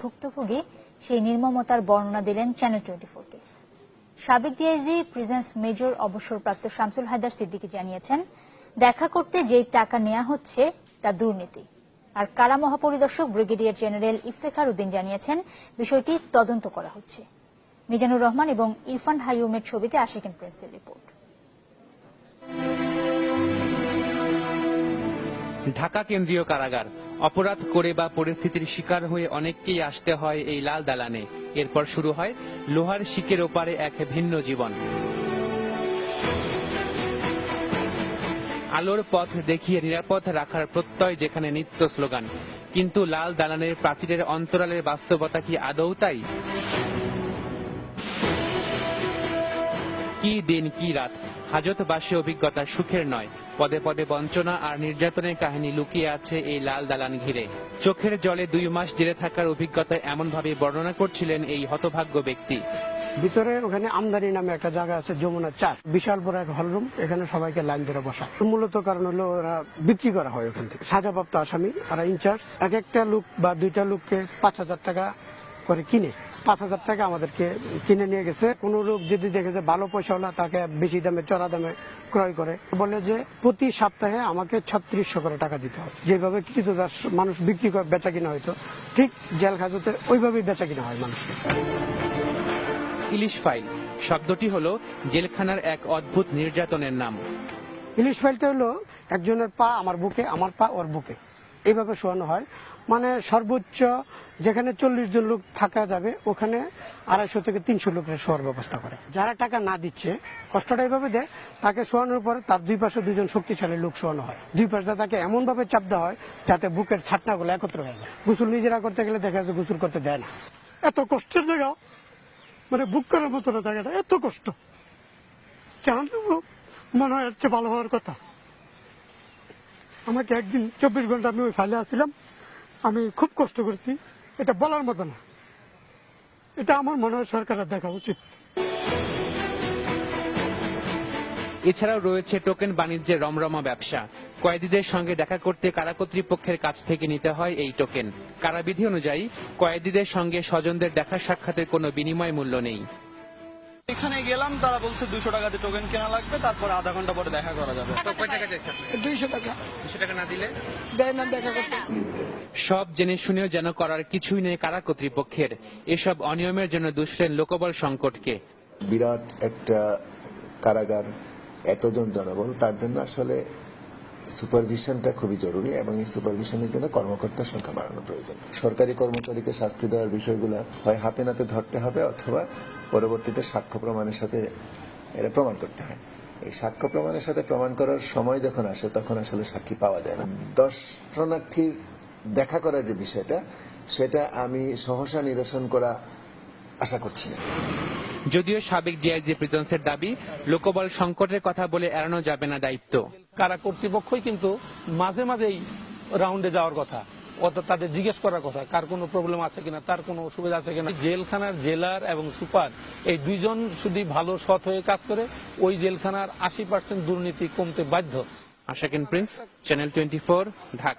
ভুক্তভোগী সেই নির্মমতার বর্ণনা দিলেন চ্যানেল টোয়েন্টি ফোরকে সাবেক ডিআইজি প্রিজেন্স মেজর অবসরপ্রাপ্ত শামসুল হায়দার সিদ্দিকী জানিয়েছেন, দেখা করতে যেই টাকা নেওয়া হচ্ছে তা দুর্নীতি। আর কারা মহাপরিদর্শক ব্রিগেডিয়ার জেনারেল ইফতেখার উদ্দিন জানিয়েছেন, বিষয়টি তদন্ত করা হচ্ছে। মিজানুর রহমান এবং ইরফান হাইউমের ছবিতে আশিকেন প্রেসের রিপোর্ট ঢাকা কেন্দ্রীয় কারাগার। অপরাধ করে বা পরিস্থিতির শিকার হয়ে অনেককেই আসতে হয় এই লাল দালানে। এরপর শুরু হয় লোহার শিকের ওপারে এক ভিন্ন জীবন। আলোর পথ দেখিয়ে নিরাপদ রাখার প্রত্যয় যেখানে নিত্য স্লোগান। কিন্তু লাল দালানের প্রাচীরের অন্তরালের বাস্তবতা কি আদৌ তাই? কি দিন, কি রাত? হাজতবাসী অভিজ্ঞতা সুখের নয়। পদে পদে বঞ্চনা আর নির্যাতনের কাহিনী লুকিয়ে আছে এই লাল দালান ঘিরে। চোখের জলে দুই মাস জেলে থাকার অভিজ্ঞতা এমন ভাবে বর্ণনা করছিলেন এই হতভাগ্য ব্যক্তি। ভিতরে ওখানে আমদানি নামে একটা জায়গা আছে, যমুনা চার। বিশাল বড় এক হলরুম, এখানে সবাইকে লাইন ধরে বসা। মূলত কারণ হলো ওরা বিক্রি করা হয় ওখান থেকে। সাজাপ্রাপ্ত আসামি আর ইনচার্জ এক একটা লোক বা দুইটা লোককে পাঁচ হাজার টাকা করে কিনে। পাঁচ হাজার টাকা আমাদেরকে কিনে নিয়ে গেছে। কোন লোক যদি দেখে যে ভালো পয়সাওয়ালা তাকে বেশি দামে চড়া দামে ক্রয় করে। বলে যে প্রতি সপ্তাহে আমাকে ছত্রিশশো করে টাকা দিতে হবে। যেভাবে কিছু মানুষ বিক্রি করে বেচা কিনা হয়তো ঠিক জেল খাজতে ওইভাবেই বেচা কিনা হয় মানুষকে। ইলিশ ফাইল। শব্দটি হলো জেলখানার এক অদ্ভুত নির্যাতনের নাম। ইলিশ ফাইলটা হলো একজনের পা আমার বুকে আমার পা ওর বুকে। এইভাবে শোয়ানো হয়। সর্বোচ্চ যেখানে চল্লিশ জন লোক থাকা যাবে, ওখানে আড়াইশো থেকে তিনশো লোকের শোয়ার ব্যবস্থা করে। যারা টাকা না দিচ্ছে, কষ্টটা এইভাবে দেয়, তাকে শোয়ানোর পরে তার দুই পাশে দুজন শক্তিশালী লোক শোয়ানো হয়। দুই পাশে তাকে এমন ভাবে চাপ দেওয়া হয় যাতে বুকের ছাটনাগুলো একত্র হয়ে যায়। গোসল নিজেরা করতে গেলে দেখা যাচ্ছে গোসল করতে দেয় না। এত কষ্টের জায়গা মানে বুক করার মতো না জায়গাটা, এত কষ্ট। মনে হয় ভালো হওয়ার কথা। আমাকে একদিন চব্বিশ ঘণ্টা আমি ওই ফাইলে আসছিলাম আমি খুব কষ্ট করেছি। এটা বলার মতো না। এটা আমার মনে হয় সরকারের দেখা উচিত। এছাড়াও রয়েছে টোকেন বাণিজ্যের রমরমা ব্যবসা। কয়েদিদের সঙ্গে দেখা করতে কারা কর্তৃপক্ষের কাছ থেকে নিতে হয় এই টোকেন? কারাবিধি অনুযায়ী, কয়েদিদের সঙ্গে স্বজনদের দেখা সাক্ষাতের কোনো বিনিময় মূল্য নেই। এখানে গেলাম তারা বলছে দুশো টাকাতে টোকেন কেনা লাগবে তারপর আধা ঘণ্টা পরে দেখা করা যাবে। দুইশো টাকা। দুশো টাকা না দিলে? দেখা করতে। সব জেনে শুনেও যেন করার কিছুই নেই কারা কর্তৃপক্ষের। এসব অনিয়মের জন্য দুষলেন লোকবল সংকটকে। বিরাট একটা কারাগার এতজন জনবল তার জন্য আসলে সুপারভিশনটা খুবই জরুরি এবং এই সুপারভিশনের জন্য কর্মকর্তার সংখ্যা বাড়ানো প্রয়োজন। সরকারি কর্মচারীকে শাস্তি দেওয়ার বিষয়গুলো হয় হাতে নাতে ধরতে হবে অথবা পরবর্তীতে সাক্ষ্য প্রমাণের সাথে এটা প্রমাণ করতে হয়। এই সাক্ষ্য প্রমাণের সাথে প্রমাণ করার সময় যখন আসে তখন আসলে সাক্ষী পাওয়া যায় না। দর্শনার্থীর দেখা করার যে বিষয়টা, সেটা আমি সহসা নিরসন করা আশা করছি না। যদিও সাবেক ডিআইজি প্রিজন্সের দাবি লোকবল সংকটের কথা বলে এড়ানো যাবে না দায়িত্ব। কারা কর্তৃপক্ষই কিন্তু মাঝে মাঝেই রাউন্ডে যাওয়ার কথা অর্থাৎ তাদের জিজ্ঞেস করার কথা কার কোনো প্রবলেম আছে কিনা তার কোনো অসুবিধা আছে কিনা। জেলখানার জেলার এবং সুপার এই দুইজন শুধু ভালো সৎ হয়ে কাজ করে ওই জেলখানার আশি পার্সেন্ট দুর্নীতি কমতে বাধ্য। আশাকিন প্রিন্স চ্যানেল টোয়েন্টি ঢাকা।